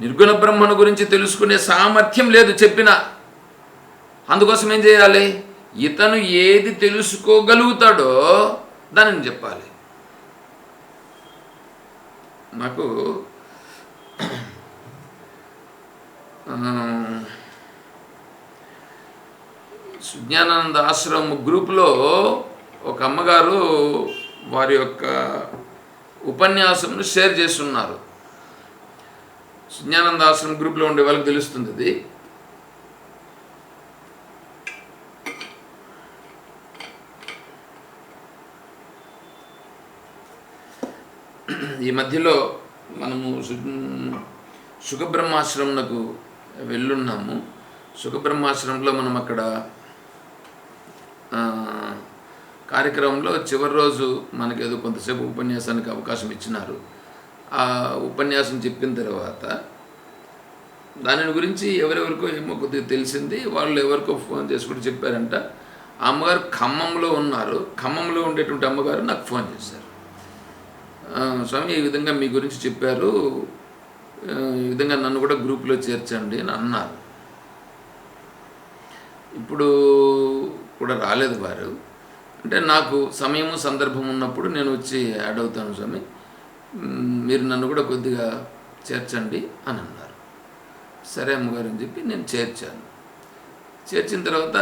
నిర్గుణ బ్రహ్మను గురించి తెలుసుకునే సామర్థ్యం లేదు చెప్పిన. అందుకోసం ఏం చేయాలి? ఇతను ఏది తెలుసుకోగలుగుతాడో దానిని చెప్పాలి. నాకు సుజ్ఞానంద సుజ్ఞానానంద ఆశ్రమం గ్రూప్లో ఒక అమ్మగారు వారి యొక్క ఉపన్యాసంను షేర్ చేస్తున్నారు. సుజ్ఞానంద ఆశ్రమం గ్రూప్లో ఉండే వాళ్ళకి తెలుస్తుంది అది. ఈ మధ్యలో మనము సు- సుఖబ్రహ్మాశ్రమంకు వెళ్ళున్నాము. సుఖబ్రహ్మాశ్రమంలో మనం అక్కడ కార్యక్రమంలో చివరి రోజు మనకేదో కొంతసేపు ఉపన్యాసానికి అవకాశం ఇచ్చినారు. ఆ ఉపన్యాసం చెప్పిన తర్వాత దాని గురించి ఎవరెవరికో ఏమో కొద్దిగా తెలిసింది. వాళ్ళు ఎవరికో ఫోన్ చేసి కూడా చెప్పారంట. ఆ అమ్మగారు ఖమ్మంలో ఉన్నారు. ఖమ్మంలో ఉండేటువంటి అమ్మగారు నాకు ఫోన్ చేశారు. స్వామి ఈ విధంగా మీ గురించి చెప్పారు. ఈ విధంగా నన్ను కూడా గ్రూప్లో చేర్చండి అని అన్నారు. ఇప్పుడు కూడా రాలేదు వారు. అంటే నాకు సమయము సందర్భం ఉన్నప్పుడు నేను వచ్చి యాడ్ అవుతాను స్వామి. మీరు నన్ను కూడా కొద్దిగా చేర్చండి అని అన్నారు. సరే అమ్మగారు అని చెప్పి నేను చేర్చాను. చేర్చిన తర్వాత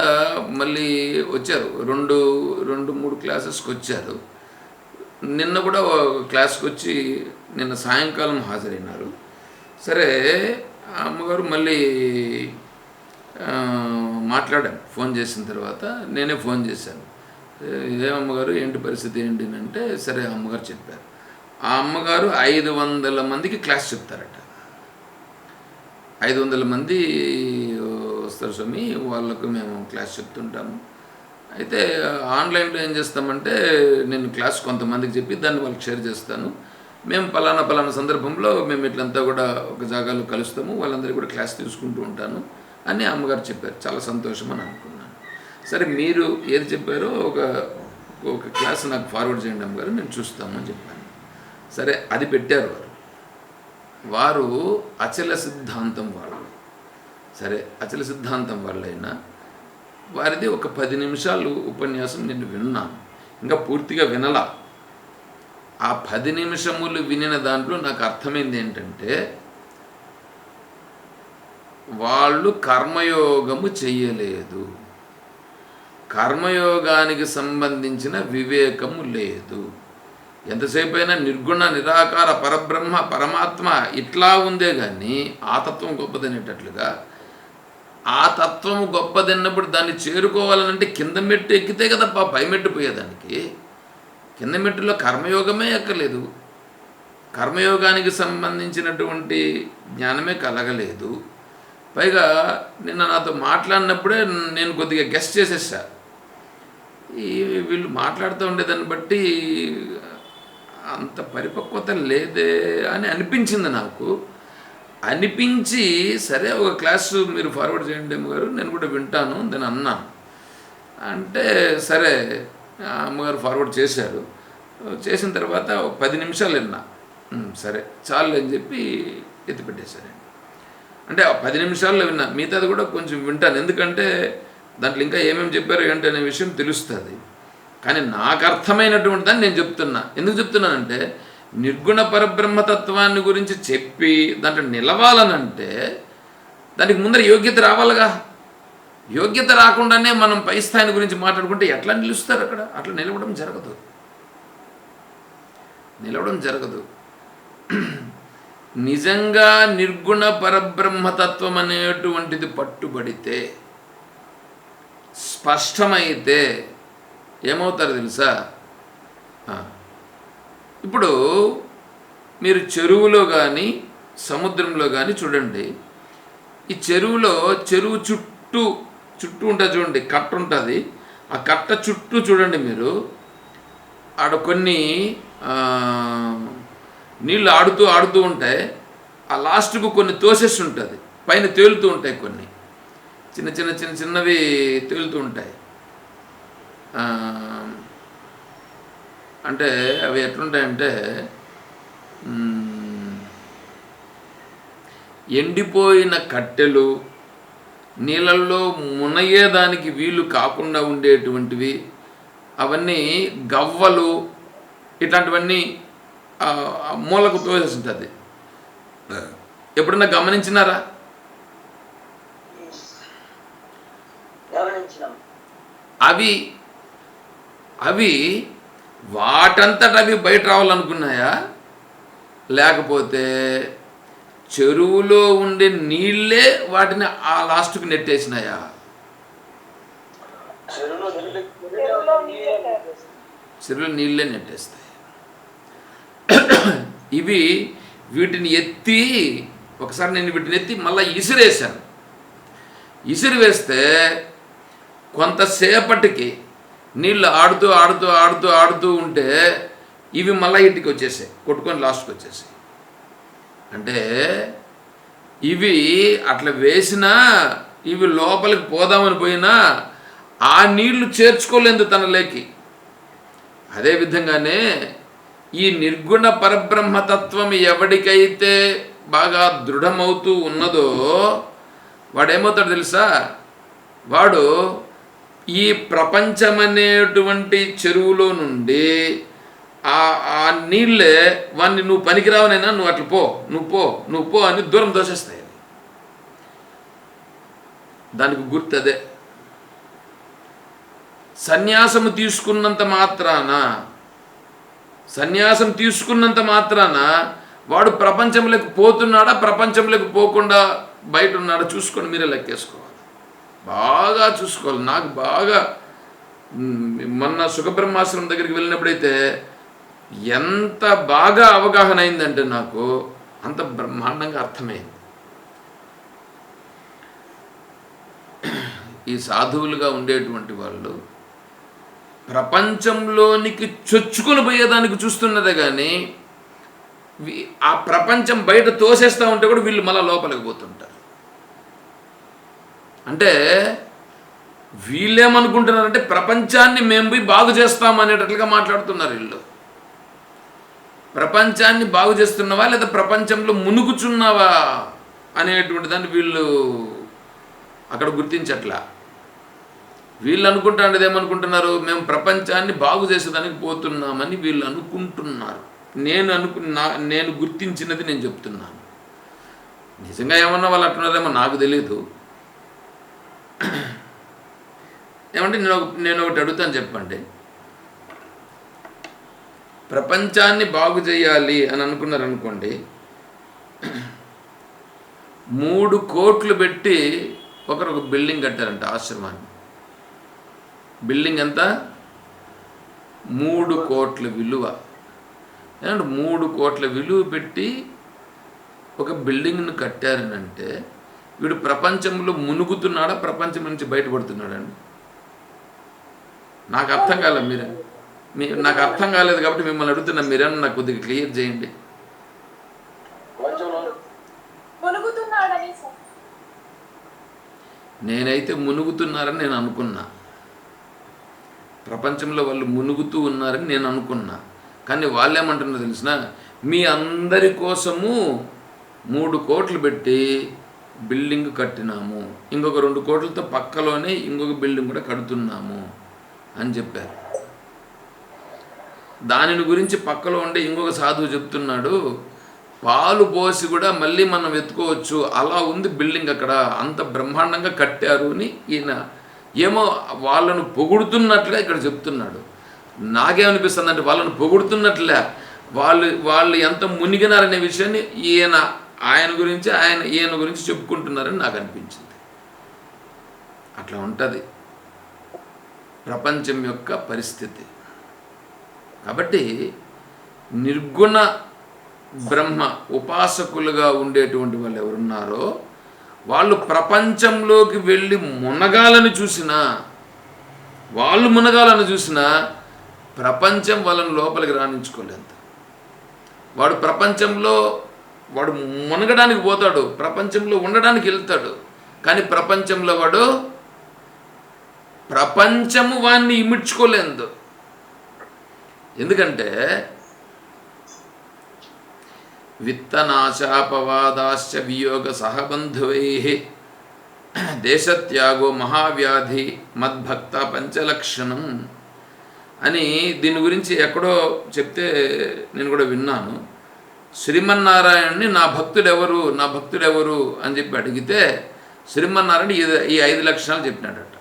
మళ్ళీ వచ్చారు. రెండు రెండు మూడు క్లాసెస్కి వచ్చారు. నిన్న కూడా క్లాస్కి వచ్చి నిన్న సాయంకాలం హాజరైనారు. సరే ఆ అమ్మగారు మళ్ళీ మాట్లాడాను. మాట్లాడాం ఫోన్ చేసిన తర్వాత నేనే ఫోన్ చేశాను. ఏ అమ్మగారు ఏంటి పరిస్థితి ఏంటి అంటే సరే అమ్మగారు చెప్పారు. ఆ అమ్మగారు ఐదు వందల మందికి క్లాస్ చెప్తారట. ఐదు వందల మంది వస్తారు స్వామి వాళ్ళకు మేము క్లాస్ చెప్తుంటాము. అయితే ఆన్లైన్లో ఏం చేస్తామంటే నేను క్లాస్ కొంతమందికి చెప్పి దాన్ని వాళ్ళకి షేర్ చేస్తాను. మేము పలానా పలానా సందర్భంలో మేము ఇట్లంతా కూడా ఒక జాగాలో కలుస్తాము వాళ్ళందరికీ కూడా క్లాస్ తీసుకుంటూ ఉంటాను అని అమ్మగారు చెప్పారు. చాలా సంతోషం అని అనుకున్నాను. సరే మీరు ఏది చెప్పారో ఒక ఒక క్లాస్ నాకు ఫార్వర్డ్ చేయండి అమ్మగారు నేను చూస్తాము అని చెప్పాను. సరే అది పెట్టారు వారు. వారు అచల సిద్ధాంతం వాళ్ళు. సరే అచల సిద్ధాంతం వాళ్ళైనా వారిది ఒక పది నిమిషాలు ఉపన్యాసం నేను విన్నాను. ఇంకా పూర్తిగా వినలా. ఆ పది నిమిషములు వినిన దాంట్లో నాకు అర్థమైంది ఏంటంటే వాళ్ళు కర్మయోగము చెయ్యలేదు. కర్మయోగానికి సంబంధించిన వివేకము లేదు. ఎంతసేపు అయినా నిర్గుణ నిరాకార పరబ్రహ్మ పరమాత్మ ఇట్లా ఉందే కానీ ఆ తత్వం గొప్పదనేటట్లుగా ఆ తత్వం గొప్పదన్నప్పుడు దాన్ని చేరుకోవాలనంటే కింద మెట్టు ఎక్కితే కదా పై మెట్టు పోయేదానికి. కింద మెట్టులో కర్మయోగమే ఎక్కలేదు. కర్మయోగానికి సంబంధించినటువంటి జ్ఞానమే కలగలేదు. పైగా నిన్న నాతో మాట్లాడినప్పుడే నేను కొద్దిగా గెస్ట్ చేసేసా. ఈ వీళ్ళు మాట్లాడుతూ ఉండేదాన్ని బట్టి అంత పరిపక్వత లేదే అని అనిపించింది నాకు. అనిపించి సరే ఒక క్లాసు మీరు ఫార్వర్డ్ చేయండి అమ్మగారు నేను కూడా వింటాను దాన్ని అన్నాను. అంటే సరే అమ్మగారు ఫార్వర్డ్ చేశారు. చేసిన తర్వాత ఒక పది నిమిషాలు విన్నా. సరే చాలు అని చెప్పి ఎత్తిపెట్టేశారండి అంటే ఆ పది నిమిషాల్లో విన్నా. మిగతాది కూడా కొంచెం వింటాను. ఎందుకంటే దాంట్లో ఇంకా ఏమేమి చెప్పారు ఏంటనే అనే విషయం తెలుస్తుంది. కానీ నాకు అర్థమైనటువంటి దాన్ని నేను చెప్తున్నా. ఎందుకు చెప్తున్నానంటే నిర్గుణ పరబ్రహ్మతత్వాన్ని గురించి చెప్పి దాంట్లో నిలవాలనంటే దానికి ముందర యోగ్యత రావాలిగా. యోగ్యత రాకుండానే మనం పై స్థాయిని గురించి మాట్లాడుకుంటే ఎట్లా నిలుస్తారు అక్కడ? అట్లా నిలవడం జరగదు. నిలవడం జరగదు. నిజంగా నిర్గుణ పరబ్రహ్మతత్వం అనేటువంటిది పట్టుబడితే స్పష్టమైతే ఏమవుతారు తెలుసా? ఇప్పుడు మీరు చెరువులో కానీ సముద్రంలో కానీ చూడండి. ఈ చెరువులో చెరువు చుట్టూ చుట్టూ ఉంటుంది చూడండి కట్ట ఉంటుంది. ఆ కట్ట చుట్టూ చూడండి మీరు. ఆడ కొన్ని నీళ్ళు ఆడుతూ ఆడుతూ ఉంటాయి. ఆ లాస్ట్కు కొన్ని తోసేసి ఉంటుంది. పైన తేలుతూ ఉంటాయి కొన్ని. చిన్న చిన్న చిన్న చిన్నవి తేలుతూ ఉంటాయి. అంటే అవి ఎట్లుంటాయంటే ఎండిపోయిన కట్టెలు నీళ్ళల్లో మునగేదానికి వీలు కాకుండా ఉండేటువంటివి అవన్నీ గవ్వలు ఇట్లాంటివన్నీ మూలకు తోసేస్తుంటుంది ఎప్పుడన్నా గమనించినారా? గమనించినాం. అవి అవి వాటంతట అవి బయట రావాలనుకున్నాయా? లేకపోతే చెరువులో ఉండే నీళ్ళే వాటిని ఆ లాస్ట్కి నెట్టేసినాయా? చెరువులో నీళ్ళు నెట్టేస్తాయి. ఇవి వీటిని ఎత్తి ఒకసారి నేను వీటిని ఎత్తి మళ్ళీ ఇసిరేసాను ఇసిరి వేస్తే కొంతసేపటికి నీళ్ళు ఆడుతూ ఆడుతూ ఆడుతూ ఆడుతూ ఉంటే ఇవి మళ్ళీ ఇంటికి వచ్చేసాయి కొట్టుకొని లాస్ట్కి వచ్చేసాయి. అంటే ఇవి అట్లా వేసినా ఇవి లోపలికి పోదామని పోయినా ఆ నీళ్ళు చేర్చుకోలేదు తనలోకి అదే విధంగానే ఈ నిర్గుణ పరబ్రహ్మతత్వం ఎవడికైతే బాగా దృఢమవుతూ ఉన్నదో వాడేమవుతాడు తెలుసా? వాడు ఈ ప్రపంచమనేటువంటి చెరువులో నుండి ఆ ఆ నీళ్ళే వాడిని నువ్వు పనికిరావనైనా నువ్వు అట్లా పో నువ్వు పో నువ్వు పో అని దూరం దోషేస్తాయి దానికి గుర్తు అదే. సన్యాసము తీసుకున్నంత మాత్రాన సన్యాసం తీసుకున్నంత మాత్రాన వాడు ప్రపంచంలోకి పోతున్నాడా ప్రపంచంలోకి పోకుండా బయట ఉన్నాడా చూసుకొని మీరే లెక్కేసుకో. బాగా చూసుకోవాలి. నాకు బాగా మొన్న సుఖబ్రహ్మాశ్రమం దగ్గరికి వెళ్ళినప్పుడైతే ఎంత బాగా అవగాహన అయిందంటే నాకు అంత బ్రహ్మాండంగా అర్థమైంది. ఈ సాధువులుగా ఉండేటువంటి వాళ్ళు ప్రపంచంలోనికి చొచ్చుకొని పోయేదానికి చూస్తున్నదే కానీ ఆ ప్రపంచం బయట తోసేస్తూ ఉంటే కూడా వీళ్ళు మళ్ళీ లోపలికి పోతుంటారు. అంటే వీళ్ళేమనుకుంటున్నారంటే ప్రపంచాన్ని మేము పోయి బాగు చేస్తాం అనేటట్లుగా మాట్లాడుతున్నారు వీళ్ళు. ప్రపంచాన్ని బాగు చేస్తున్నావా లేదా ప్రపంచంలో మునుగుచున్నావా అనేటువంటి దాన్ని వీళ్ళు అక్కడ గుర్తించట్లా. వీళ్ళు అనుకుంటాండేది ఏమనుకుంటున్నారు? మేము ప్రపంచాన్ని బాగు చేసేదానికి పోతున్నామని వీళ్ళు అనుకుంటున్నారు. నేను అనుకు నేను గుర్తించినది నేను చెప్తున్నాను. నిజంగా ఏమన్నా వాళ్ళు అంటున్నారేమో నాకు తెలియదు ఏమంటే నేను నేను ఒకటి అడుగుతాను చెప్పండి. ప్రపంచాన్ని బాగు చేయాలి అని అనుకున్నారనుకోండి మూడు కోట్లు పెట్టి ఒకరు ఒక బిల్డింగ్ కట్టారంట ఆశ్రమాన్ని. బిల్డింగ్ ఎంత? మూడు కోట్ల విలువ. ఏమంటే మూడు కోట్ల విలువ పెట్టి ఒక బిల్డింగ్ను కట్టారనంటే వీడు ప్రపంచంలో మునుగుతున్నాడా ప్రపంచం నుంచి బయటపడుతున్నాడండి నాకు అర్థం కాలేదు మీరు. మీ నాకు అర్థం కాలేదు కాబట్టి మిమ్మల్ని అడుగుతున్నా మీరేమన్నా నాకు కొద్దిగా క్లియర్ చేయండి. నేనైతే మునుగుతున్నారని నేను అనుకున్నా. ప్రపంచంలో వాళ్ళు మునుగుతూ ఉన్నారని నేను అనుకున్నా. కానీ వాళ్ళు ఏమంటున్నారో తెలిసిన మీ అందరి కోసము మూడు కోట్లు పెట్టి బిల్డింగ్ కట్టినాము. ఇంకొక రెండు కోట్లతో పక్కలోనే ఇంకొక బిల్డింగ్ కూడా కడుతున్నాము అని చెప్పారు. దానిని గురించి పక్కలో ఉండే ఇంకొక సాధువు చెప్తున్నాడు పాలు పోసి కూడా మళ్ళీ మనం వెతుకోవచ్చు. అలా ఉంది బిల్డింగ్ అక్కడ. అంత బ్రహ్మాండంగా కట్టారు అని ఈయన ఏమో వాళ్ళను పొగుడుతున్నట్లే ఇక్కడ చెప్తున్నాడు. నాకేమనిపిస్తుంది అంటే వాళ్ళను పొగుడుతున్నట్లే. వాళ్ళు వాళ్ళు ఎంత మునిగినారనే విషయాన్ని ఈయన ఆయన గురించి ఆయన ఈయన గురించి చెప్పుకుంటున్నారని నాకు అనిపించింది. అట్లా ఉంటుంది. ప్రపంచం యొక్క పరిస్థితి. కాబట్టి నిర్గుణ బ్రహ్మ ఉపాసకులుగా ఉండేటువంటి వాళ్ళు ఎవరున్నారో వాళ్ళు ప్రపంచంలోకి వెళ్ళి మునగాలని చూసినా వాళ్ళు మునగాలని చూసినా ప్రపంచం వాళ్ళని లోపలికి రాణించుకోలేదు వాడు ప్రపంచంలో వాడు మునగడానికి పోతాడు ప్రపంచంలో ఉండడానికి వెళ్తాడు. కానీ ప్రపంచంలో వాడు ప్రపంచము వాణ్ణి ఇమిడ్చుకోలేదు. ఎందుకంటే విత్తనాశాపవాదాశ్చ వియోగ సహబంధువై దేశత్యాగో మహావ్యాధి మద్భక్త పంచలక్షణం అని దీని గురించి ఎక్కడో చెప్తే నేను కూడా విన్నాను. శ్రీమన్నారాయణుని నా భక్తుడెవరు నా భక్తుడెవరు అని చెప్పి అడిగితే శ్రీమన్నారాయణ ఈ- ఈ ఐదు లక్షణాలు చెప్పినాడట.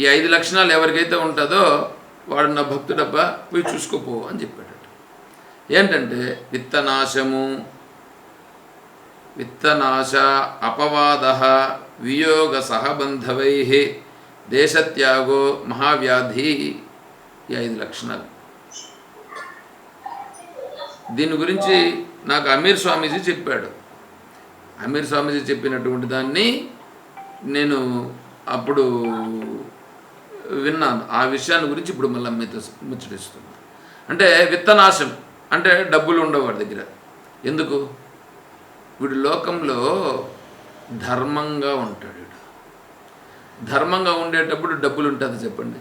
ఈ ఐదు లక్షణాలు ఎవరికైతే ఉంటుందో వాడు నా భక్తుడబ్బా పోయి చూసుకోపో అని చెప్పాడట. ఏంటంటే విత్తనాశము విత్తనాశ అపవాద వియోగ సహబంధవై దేశత్యాగో మహావ్యాధి ఈ ఐదు లక్షణాలు. దీని గురించి నాకు అమీర్ స్వామీజీ చెప్పాడు. అమీర్ స్వామీజీ చెప్పినటువంటి దాన్ని నేను అప్పుడు విన్నాను. ఆ విషయాన్ని గురించి ఇప్పుడు మళ్ళీ మీతో ముచ్చటిస్తున్నాను అంటే విత్తనాశం అంటే డబ్బులు ఉండవు వాడి దగ్గర. ఎందుకు? వీడు లోకంలో ధర్మంగా ఉంటాడు వీడు. ధర్మంగా ఉండేటప్పుడు డబ్బులు ఉంటుంది చెప్పండి.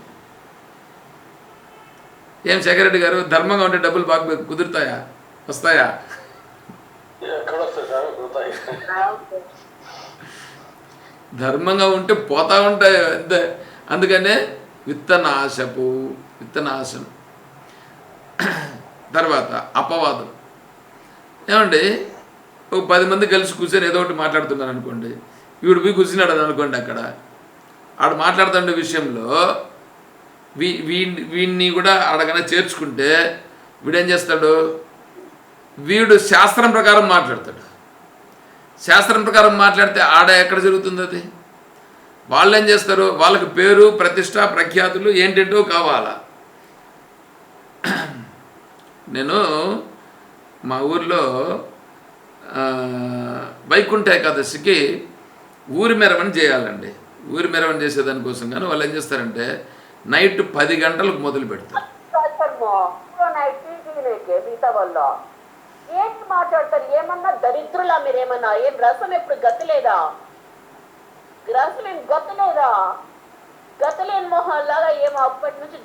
ఏం శేఖరెడ్డి గారు ధర్మంగా ఉంటే డబ్బులు బాగా కుదురుతాయా? వస్తాయా? ధర్మంగా ఉంటే పోతా ఉంటాయి అంతే. అందుకనే విత్తనాశపు విత్తనాశం తర్వాత అపవాదం. ఏమండి? ఒక పది మంది కలిసి కూర్చొని ఏదో ఒకటి మాట్లాడుతున్నారు అనుకోండి. వీడు పోయి కూర్చున్నాడు అని అనుకోండి అక్కడ. ఆడు మాట్లాడుతుండే విషయంలో వీ వీ వీడిని కూడా ఆడకన్నా చేర్చుకుంటే వీడేం చేస్తాడు? వీడు శాస్త్రం ప్రకారం మాట్లాడతాడు. శాస్త్రం ప్రకారం మాట్లాడితే ఆడ ఎక్కడ జరుగుతుంది అది? వాళ్ళు ఏం చేస్తారు వాళ్ళకి పేరు ప్రతిష్ట ప్రఖ్యాతులు ఏంటంటో కావాలా? నేను మా ఊర్లో వైకుంఠ ఏకాదశికి ఊరి మెరవని చేయాలండి. ఊరి మెరవని చేసేదానికోసం కానీ వాళ్ళు ఏం చేస్తారంటే నైట్ పది గంటలకు మొదలు పెడతారు. ఏంటి మాట్లాడతారు? ఏమన్నా దరిద్రులా మీరేమన్నా? ఏం రసం ఎప్పుడు గతలేదా? రసం ఏం గతలేదా? గతలేని మొహాల్లాగా ఏం అప్పటి నుంచి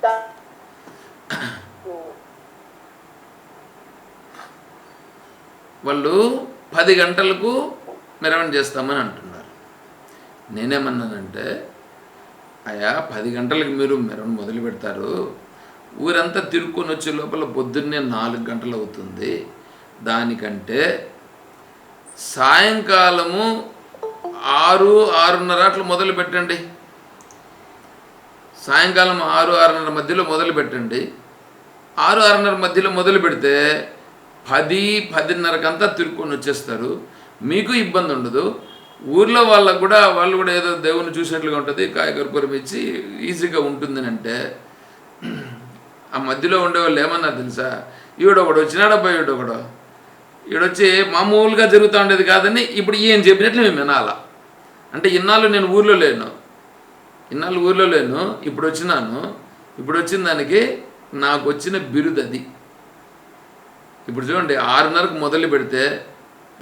వాళ్ళు పది గంటలకు మెరవణ చేస్తామని అంటున్నారు. నేనేమన్నానంటే అయ్యా పది గంటలకు మీరు మెరవణ మొదలు పెడతారు ఊరంతా తిరుక్కొని వచ్చే లోపల పొద్దున్నే నాలుగు గంటలు అవుతుంది. దానికంటే సాయంకాలము ఆరు ఆరున్నర అట్లా మొదలు పెట్టండి. సాయంకాలం ఆరు ఆరున్నర మధ్యలో మొదలు పెట్టండి. ఆరు ఆరున్నర మధ్యలో మొదలు పెడితే పది పదిన్నరకంతా తిరుక్కొని వచ్చేస్తారు. మీకు ఇబ్బంది ఉండదు. ఊర్లో వాళ్ళకు కూడా వాళ్ళు కూడా ఏదో దేవుని చూసినట్లుగా ఉంటుంది కాయకర్పూరం ఇచ్చి ఈజీగా ఉంటుందని అంటే ఆ మధ్యలో ఉండేవాళ్ళు ఏమన్నారు తెలుసా? ఈవిడొకడు వచ్చినాడబ్బా ఈవిడొకడు. ఈడొచ్చి మామూలుగా జరుగుతూ ఉండేది కాదని ఇప్పుడు ఈయన చెప్పినట్లు మేము వినాలా. అంటే ఇన్నాళ్ళు నేను ఊర్లో లేను. ఇన్నాళ్ళు ఊర్లో లేను ఇప్పుడు వచ్చినాను. ఇప్పుడు వచ్చిన దానికి నాకు వచ్చిన బిరుదు అది. ఇప్పుడు చూడండి ఆరున్నరకు మొదలు పెడితే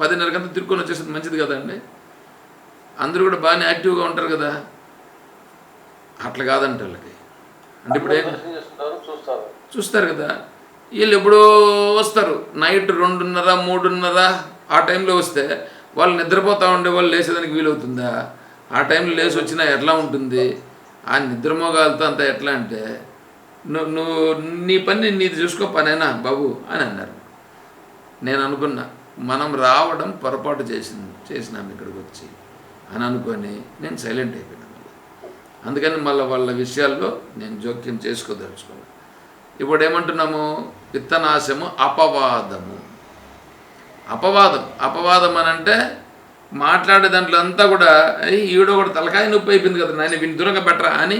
పదిన్నరకంతా తిరుక్కొని వచ్చేసింది మంచిది కదండి. అందరూ కూడా బాగానే యాక్టివ్గా ఉంటారు కదా. అట్లా కాదంట వాళ్ళకి. అంటే ఇప్పుడు చూస్తారు కదా. వీళ్ళు ఎప్పుడో వస్తారు. నైట్ రెండున్నర మూడున్నర ఆ టైంలో వస్తే వాళ్ళు నిద్రపోతూ ఉండే వాళ్ళు లేచేదానికి వీలవుతుందా? ఆ టైంలో లేచి వచ్చినా ఎట్లా ఉంటుంది? ఆ నిద్రమోగాలతో అంతా ఎట్లా అంటే నువ్వు నీ పని నీది చూసుకో పనేనా బాబు? అని అన్నారు. నేను అనుకున్నా మనం రావడం పొరపాటు చేసింది చేసినాం ఇక్కడికి వచ్చి. అని అనుకొని నేను సైలెంట్ అయిపోయినా అందుకని మళ్ళీ వాళ్ళ విషయాల్లో నేను జోక్యం చేసుకోదలుచుకోవాలి ఇప్పుడు ఏమంటున్నాము? విత్తనాశము అపవాదము. అపవాదం. అపవాదం అని అంటే మాట్లాడే దాంట్లో అంతా కూడా ఈడో ఒకటి తలకాయ నొప్పి అయిపోయింది కదా నాయన వీని దూరంగా పెట్టరా అని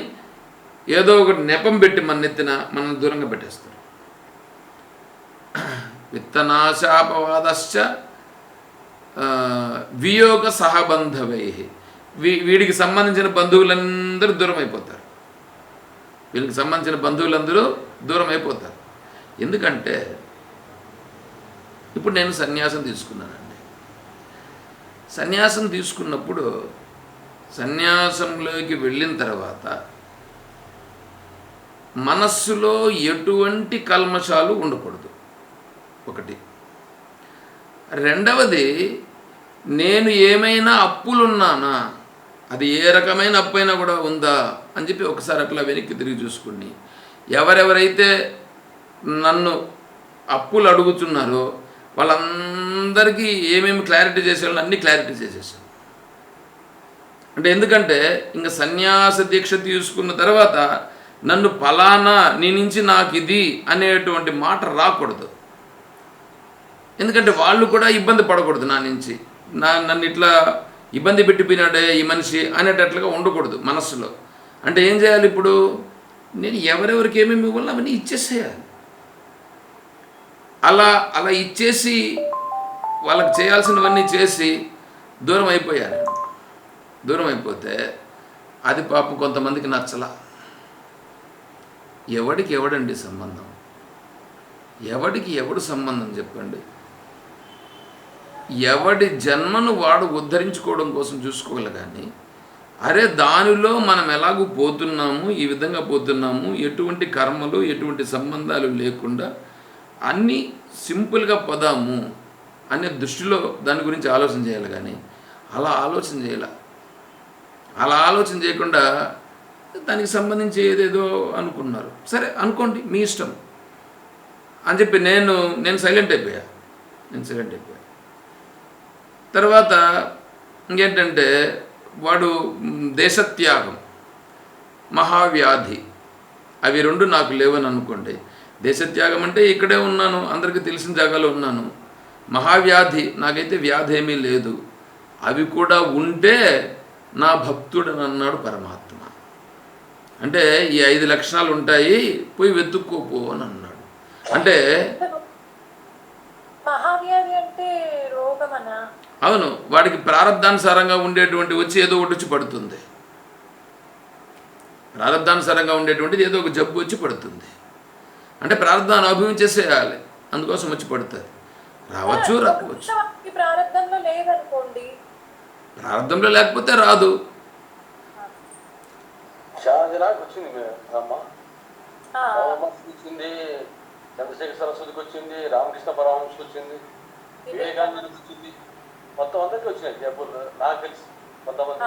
ఏదో ఒకటి నెపం పెట్టి మన నెత్తిన మనం దూరంగా పెట్టేస్తారు. విత్తనాశాపవాదశ్చ అపవాదశ్చ వియోగ సహబంధవై. వీ వీడికి సంబంధించిన బంధువులందరూ దూరం అయిపోతారు వీళ్ళకి సంబంధించిన బంధువులందరూ దూరం అయిపోతారు ఎందుకంటే ఇప్పుడు నేను సన్యాసం తీసుకున్నానండి. సన్యాసం తీసుకున్నప్పుడు సన్యాసంలోకి వెళ్ళిన తర్వాత మనస్సులో ఎటువంటి కల్మషాలు ఉండకూడదు. ఒకటి. రెండవది నేను ఏమైనా అప్పులున్నానా? అది ఏ రకమైన అప్పు అయినా కూడా ఉందా? అని చెప్పి ఒకసారి అట్లా వెనక్కి తిరిగి చూసుకుని ఎవరెవరైతే నన్ను అప్పులు అడుగుతున్నారో వాళ్ళందరికీ ఏమేమి క్లారిటీ చేసేవాళ్ళు అన్నీ క్లారిటీ చేసేసాను అంటే ఎందుకంటే ఇంకా సన్యాస దీక్ష తీసుకున్న తర్వాత నన్ను ఫలానా నీ నుంచి నాకు ఇది అనేటువంటి మాట రాకూడదు. ఎందుకంటే వాళ్ళు కూడా ఇబ్బంది పడకూడదు నా నుంచి. నా నన్ను ఇట్లా ఇబ్బంది పెట్టిపోయినాడే ఈ మనిషి అనేటట్లుగా ఉండకూడదు మనస్సులో. అంటే ఏం చేయాలి ఇప్పుడు? నేను ఎవరెవరికి ఏమేమి ఇవ్వాలో అవన్నీ ఇచ్చేసేయాలి. అలా అలా ఇచ్చేసి వాళ్ళకి చేయాల్సినవన్నీ చేసి దూరం అయిపోయాను దూరం అయిపోతే అది పాపం కొంతమందికి నచ్చల. ఎవడికి ఎవడండి సంబంధం? ఎవడికి ఎవడు సంబంధం చెప్పండి? ఎవడి జన్మను వాడు ఉద్ధరించుకోవడం కోసం చూసుకోగల కానీ అరే దానిలో మనం ఎలాగూ పోతున్నాము ఈ విధంగా పోతున్నాము ఎటువంటి కర్మలు ఎటువంటి సంబంధాలు లేకుండా అన్నీ సింపుల్గా పోదాము అనే దృష్టిలో దాని గురించి ఆలోచన చేయాలి కానీ అలా ఆలోచన చేయాల. అలా ఆలోచన చేయకుండా దానికి సంబంధించి ఏదేదో అనుకున్నారు. సరే అనుకోండి మీ ఇష్టం. అని చెప్పి నేను నేను సైలెంట్ అయిపోయా. నేను సైలెంట్ అయిపోయా. తర్వాత ఇంకేంటంటే వాడు దేశత్యాగం మహావ్యాధి అవి రెండు నాకు లేవని అనుకోండి దేశత్యాగం అంటే ఇక్కడే ఉన్నాను అందరికీ తెలిసిన జాగాలో ఉన్నాను. మహావ్యాధి నాకైతే వ్యాధి ఏమీ లేదు. అవి కూడా ఉంటే నా భక్తుడు అని అన్నాడు పరమాత్మ. అంటే ఈ ఐదు లక్షణాలు ఉంటాయి పోయి వెతుక్కోపో అని అన్నాడు. అంటే అవును వాడికి ప్రారంధానుసారంగా ఉండేటువంటి వచ్చి ఏదో ఒకటి వచ్చి పడుతుంది. ప్రారంధానుసారంగా ఉండేటువంటిది ఏదో ఒక జబ్బు వచ్చి పడుతుంది. అంటే ప్రారంధాన్ని అనుభవించేసేయాలి అందుకోసం వచ్చి పడుతుంది. రావచ్చు రాకపోవచ్చు. ఈ ప్రారంభంలో లేకపోతే రాదు. వచ్చింది చంద్రశేఖర సరస్వతికి వచ్చింది రామకృష్ణ పరమహంసకి వచ్చింది వివేకానందకి వచ్చింది మొత్తం అందరికి వచ్చినాయి జబ్బులు. నాకు తెలిసి కొంతమంది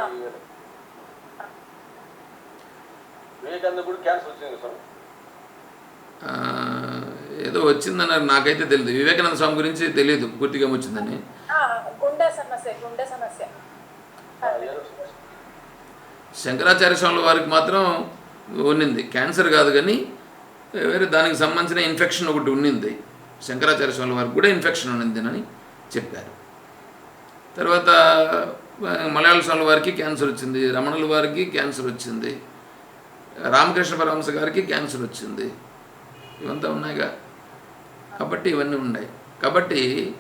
వివేకానంద కూడా క్యాన్సర్ వచ్చింది సార్ ఏదో వచ్చిందన్నారు నాకైతే తెలియదు వివేకానంద స్వామి గురించి తెలియదు పూర్తిగా వచ్చిందని శంకరాచార్య స్వాముల వారికి మాత్రం ఉన్నింది. క్యాన్సర్ కాదు కానీ వేరే దానికి సంబంధించిన ఇన్ఫెక్షన్ ఒకటి ఉన్నింది. శంకరాచార్య స్వాముల వారికి కూడా ఇన్ఫెక్షన్ ఉన్నింది అని చెప్పారు. తర్వాత మలయాళ స్వాముల వారికి క్యాన్సర్ వచ్చింది. రమణుల వారికి క్యాన్సర్ వచ్చింది. రామకృష్ణ పరమహంస గారికి క్యాన్సర్ వచ్చింది. ఇవంతా ఉన్నాయిగా. కాబట్టి ఇవన్నీ ఉన్నాయి. కాబట్టి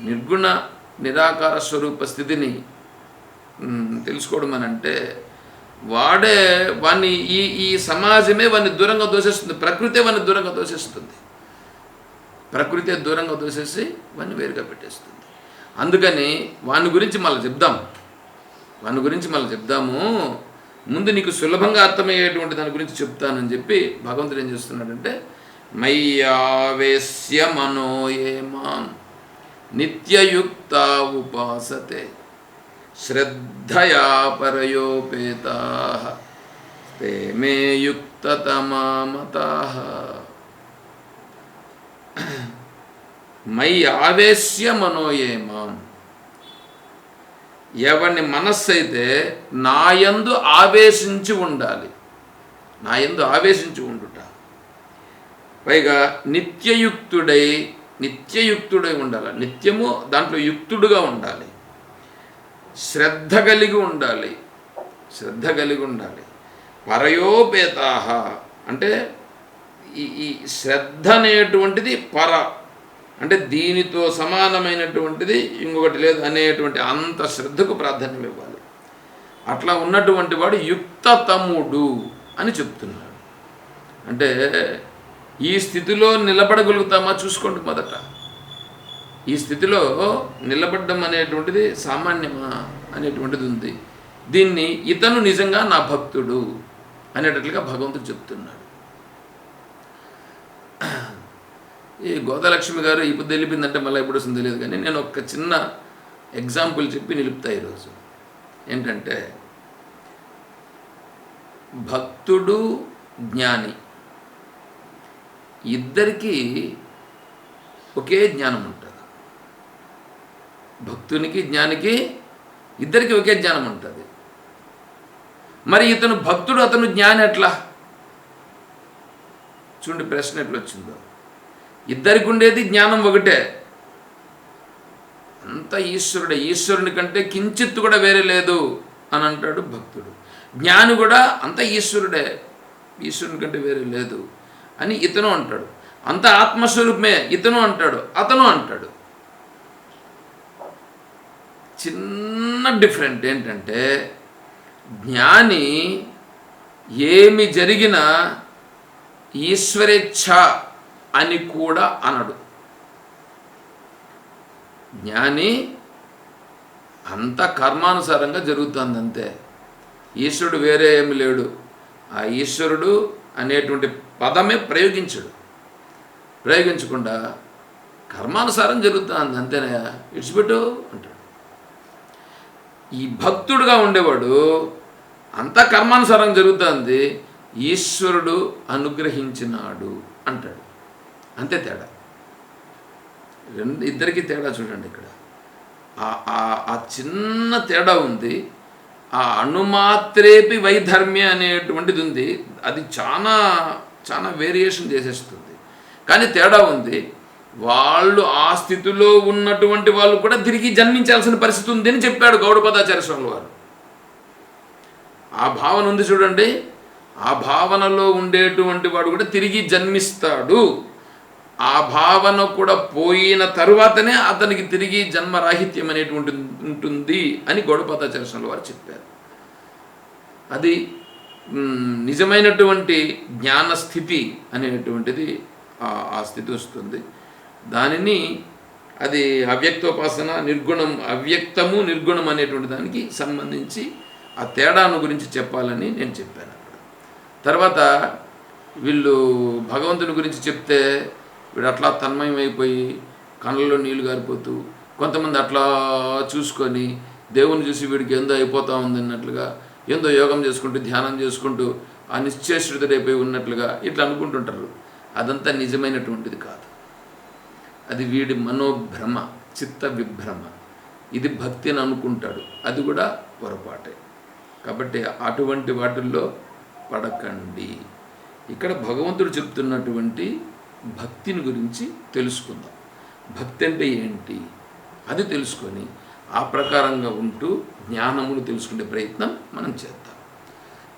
నిర్గుణ నిరాకార స్వరూప స్థితిని తెలుసుకోవడం అని అంటే వాడే వాణ్ణి ఈ ఈ సమాజమే వాడిని దూరంగా దోషిస్తుంది ప్రకృతే వాడిని దూరంగా దోషిస్తుంది ప్రకృతే దూరంగా దోసేసి వాడిని వేరుగా పెట్టేస్తుంది. అందుకని వాని గురించి మళ్ళీ చెప్దాం. వాని గురించి మళ్ళీ చెప్దాము. ముందు నీకు సులభంగా అర్థమయ్యేటువంటి దాని గురించి చెప్తానని చెప్పి భగవంతుడు ఏం చేస్తున్నాడంటే మయ్యావేశ్య మనోయేమాం నిత్యయుక్త ఉపాసతే. శ్రద్ధయా పరయోపేత. తే మే యుక్తతమామతా మై ఆవేశ్య మనోయేమాం ఎవరిని మనస్సు అయితే నాయందు ఆవేశించి ఉండాలి. నాయందు ఆవేశించి ఉండు. పైగా నిత్యయుక్తుడై నిత్యయుక్తుడై ఉండాలి. నిత్యము దాంట్లో యుక్తుడుగా ఉండాలి. శ్రద్ధ కలిగి ఉండాలి. శ్రద్ధ కలిగి ఉండాలి. పరయోపేతాహ అంటే ఈ ఈ శ్రద్ధ అనేటువంటిది పర. అంటే దీనితో సమానమైనటువంటిది ఇంకొకటి లేదు అనేటువంటి అంత శ్రద్ధకు ప్రాధాన్యం ఇవ్వాలి. అట్లా ఉన్నటువంటి వాడు యుక్తతముడు అని చెప్తున్నాడు. అంటే ఈ స్థితిలో నిలబడగలుగుతామా చూసుకోండి మొదట. ఈ స్థితిలో నిలబడ్డం అనేటువంటిది సామాన్యమా అనేటువంటిది ఉంది. దీన్ని ఇతను నిజంగా నా భక్తుడు అనేటట్లుగా భగవంతుడు చెప్తున్నాడు. ఈ గోదాలక్ష్మి గారు ఇప్పుడు తెలిపిందంటే మళ్ళీ ఎప్పుడు వస్తుంది తెలియదు కానీ నేను ఒక చిన్న ఎగ్జాంపుల్ చెప్పి నిలుపుతా ఈరోజు. ఏంటంటే భక్తుడు జ్ఞాని. ఇద్దరికీ ఒకే జ్ఞానం ఉంటుంది భక్తునికి జ్ఞానికి ఇద్దరికి ఒకే జ్ఞానం ఉంటుంది మరి ఇతను భక్తుడు అతను జ్ఞాని ఎట్లా? చూడండి ప్రశ్న ఎట్లా వచ్చిందో ఇద్దరికి ఉండేది జ్ఞానం ఒకటే. అంత ఈశ్వరుడే. ఈశ్వరుని కంటే కించిత్తు కూడా వేరే లేదు అని అంటాడు భక్తుడు. జ్ఞాని కూడా అంత ఈశ్వరుడే. ఈశ్వరుని కంటే వేరే లేదు. అని ఇతను అంటాడు. అంత ఆత్మస్వరూపమే ఇతను అంటాడు అతను అంటాడు. చిన్న డిఫరెంట్ ఏంటంటే జ్ఞాని ఏమి జరిగినా ఈశ్వరేచ్ఛ అని కూడా అనడు. జ్ఞాని అంత కర్మానుసారంగా జరుగుతుంది అంతే ఈశ్వరుడు వేరే ఏమి లేడు. ఆ ఈశ్వరుడు అనేటువంటి పదమే ప్రయోగించడు. ప్రయోగించకుండా కర్మానుసారం జరుగుతుంది అంతేనా ఇడిచిపెట్టు అంటాడు. ఈ భక్తుడుగా ఉండేవాడు అంత కర్మానుసారం జరుగుతుంది ఈశ్వరుడు అనుగ్రహించినాడు అంటాడు. అంతే తేడా. రెండు ఇద్దరికి తేడా చూడండి ఇక్కడ. ఆ- ఆ చిన్న తేడా ఉంది. ఆ అణుమాత్రేపి వైధర్మ్య అనేటువంటిది ఉంది. అది చాలా చాలా వేరియేషన్ చేసేస్తుంది. కానీ తేడా ఉంది. వాళ్ళు ఆ స్థితిలో ఉన్నటువంటి వాళ్ళు కూడా తిరిగి జన్మించాల్సిన పరిస్థితి ఉంది అని చెప్పాడు గౌడపదాచార్య స్వామి వారు. ఆ భావన ఉంది చూడండి. ఆ భావనలో ఉండేటువంటి వాడు కూడా తిరిగి జన్మిస్తాడు. ఆ భావన కూడా పోయిన తరువాతనే అతనికి తిరిగి జన్మరాహిత్యం అనేటువంటి ఉంటుంది అని గౌడపదాచార్య స్వామి వారు చెప్పారు. అది నిజమైనటువంటి జ్ఞాన స్థితి అనేటువంటిది ఆ- స్థితి వస్తుంది. దానిని అది అవ్యక్తోపాసన నిర్గుణం అవ్యక్తము నిర్గుణం అనేటువంటి దానికి సంబంధించి ఆ తేడాను గురించి చెప్పాలని నేను చెప్పాను అక్కడ. తర్వాత వీళ్ళు భగవంతుని గురించి చెప్తే వీడు అట్లా తన్మయం అయిపోయి కళ్ళలో నీళ్ళు గారిపోతూ కొంతమంది అట్లా చూసుకొని దేవుని చూసి వీడికి ఏందో అయిపోతా ఉందన్నట్లుగా ఏందో యోగం చేసుకుంటూ ధ్యానం చేసుకుంటూ ఆ నిశ్చేష్టితుడైపోయి ఉన్నట్లుగా ఇట్లా అనుకుంటుంటారు. అదంతా నిజమైనటువంటిది కాదు. అది వీడి మనోభ్రమ చిత్త విభ్రమ. ఇది భక్తి అని అనుకుంటాడు. అది కూడా పొరపాటే. కాబట్టి అటువంటి వాటిల్లో పడకండి. ఇక్కడ భగవంతుడు చెప్తున్నటువంటి భక్తిని గురించి తెలుసుకుందాం. భక్తి అంటే ఏంటి? అది తెలుసుకొని ఆ ప్రకారంగా ఉంటూ జ్ఞానమును తెలుసుకునే ప్రయత్నం మనం చేద్దాం.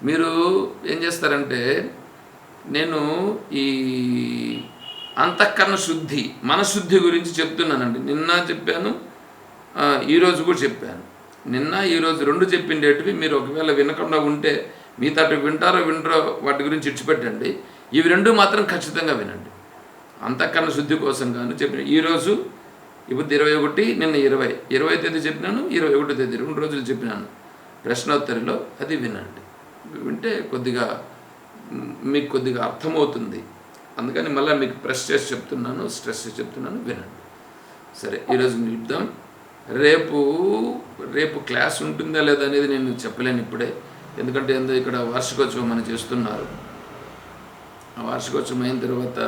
మీరు ఏం చేస్తారంటే నేను ఈ అంతఃకరణ శుద్ధి మనశుద్ధి గురించి చెప్తున్నానండి. నిన్న చెప్పాను ఈరోజు కూడా చెప్పాను. నిన్న ఈరోజు రెండు చెప్పిండేటివి మీరు ఒకవేళ వినకుండా ఉంటే మిగతా వింటారో వింటారో వాటి గురించి ఇచ్చిపెట్టండి. ఇవి రెండు మాత్రం ఖచ్చితంగా వినండి. అంతఃకరణ శుద్ధి కోసం కానీ చెప్పిన ఈరోజు ఇప్పుడు ఇరవై ఒకటి నిన్న ఇరవై. ఇరవై తేదీ చెప్పినాను ఇరవై ఒకటో తేదీ రెండు రోజులు చెప్పినాను. ప్రశ్నోత్తరిలో అది వినండి. వింటే కొద్దిగా మీకు కొద్దిగా అర్థమవుతుంది. అందుకని మళ్ళీ మీకు ప్రెస్ చేసి చెప్తున్నాను స్ట్రెస్ చేసి చెప్తున్నాను వినండి. సరే ఈరోజు నిలుపుదాం రేపు రేపు క్లాస్ ఉంటుందా లేదా అనేది నేను చెప్పలేను ఇప్పుడే. ఎందుకంటే ఏందో ఇక్కడ వార్షికోత్సవం అని చేస్తున్నారు. ఆ వార్షికోత్సవం అయిన తర్వాత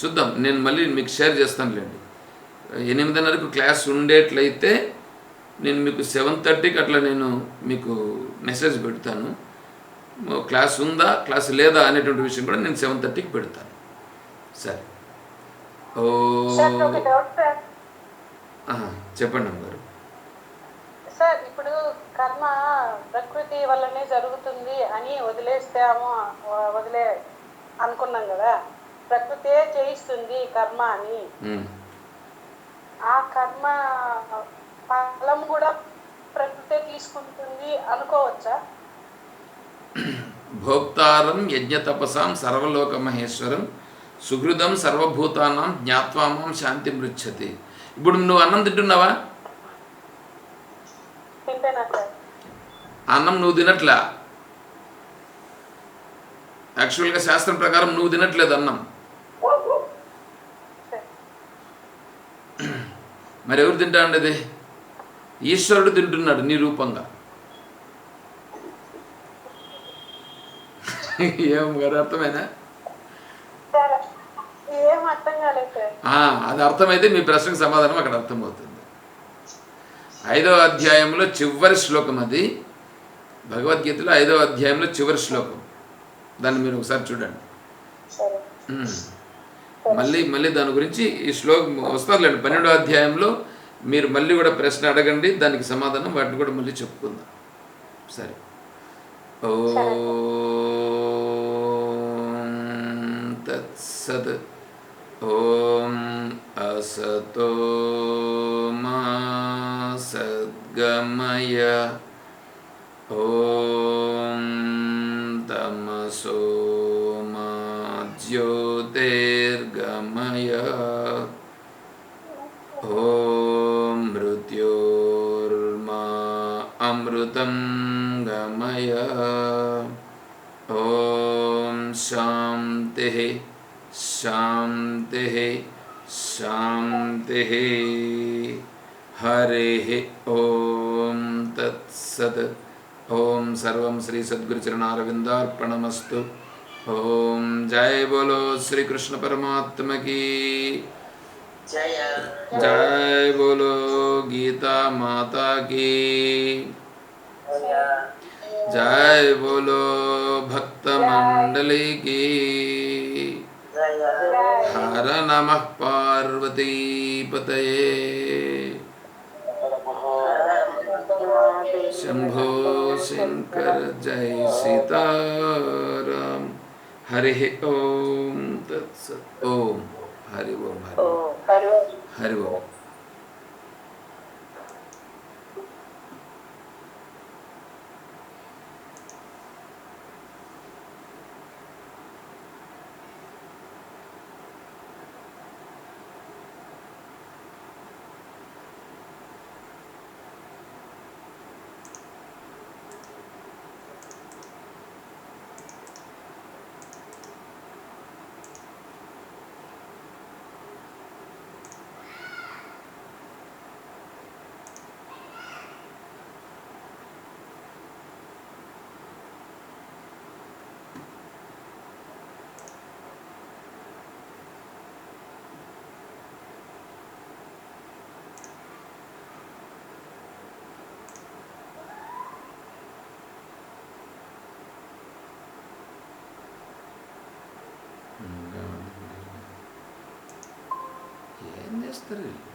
చూద్దాం నేను మళ్ళీ మీకు షేర్ చేస్తానులేండి ఎనిమిదిన్నరకు క్లాస్ ఉండేట్లయితే నేను మీకు సెవెన్ థర్టీకి అట్లా నేను మీకు మెసేజ్ పెడతాను. క్లాస్ ఉందా క్లాస్ లేదా అనేటువంటి విషయం కూడా నేను సెవెన్ థర్టీకి పెడతాను. సరే. ఓ చెప్పండి అమ్మగారు. సార్ ఇప్పుడు కర్మ ప్రకృతి వల్లనే జరుగుతుంది అని వదిలేస్తాము వదిలే అనుకున్నాం కదా. ప్రకృతే చేయిస్తుంది కర్మ అని. ఆ కర్మ ఫలం కూడా ప్రకృతే తీసుకుంటుంది అనుకోవచ్చా? భోక్తారం యజ్ఞతపసాం సర్వలోక మహేశ్వరం సుహృదం సర్వభూతానాం జ్ఞాత్వామాం శాంతి మృచ్చతి ఇప్పుడు నువ్వు అన్నం తింటున్నావా? అన్నం నువ్వు తినట్లా? యాక్చువల్గా శాస్త్రం ప్రకారం నువ్వు తినట్లేదు అన్నం. మరి ఎవరు తింటాండి అది? ఈశ్వరుడు తింటున్నాడు నీ రూపంగా. ఏం గారు అర్థమైనా అది అర్థమైతే మీ ప్రశ్నకు సమాధానం అక్కడ అర్థమవుతుంది. ఐదో అధ్యాయంలో చివరి శ్లోకం అది. భగవద్గీతలో ఐదో అధ్యాయంలో చివరి శ్లోకం. దాన్ని మీరు ఒకసారి చూడండి. మళ్ళీ మళ్ళీ దాని గురించి ఈ శ్లోకం వస్తారులేండి పన్నెండో అధ్యాయంలో మీరు మళ్ళీ కూడా ప్రశ్న అడగండి దానికి సమాధానం వాటిని కూడా మళ్ళీ చెప్పుకుందాం. సరే. ఓ తత్సత్ ఓం అసతో మా సద్గమయ ఓ तं गमय। ॐ शान्तिः शान्तिः शान्तिः। हरेः ॐ तत्सत्। ॐ सर्वं श्री सद्गुरुचरणारविन्दार्पणमस्तु। ॐ जय बोलो श्री कृष्ण की। जय बोलो गीता माता की। जय बोलो भक्त मंडली की। हर नमः पार्वती पतये। शंभो शंकर जय सीताराम। हरि ओम तत्सत। ओम। हरि ओम। हरि ओम। हरि ओम। ఏం చేస్తారు వీళ్ళు?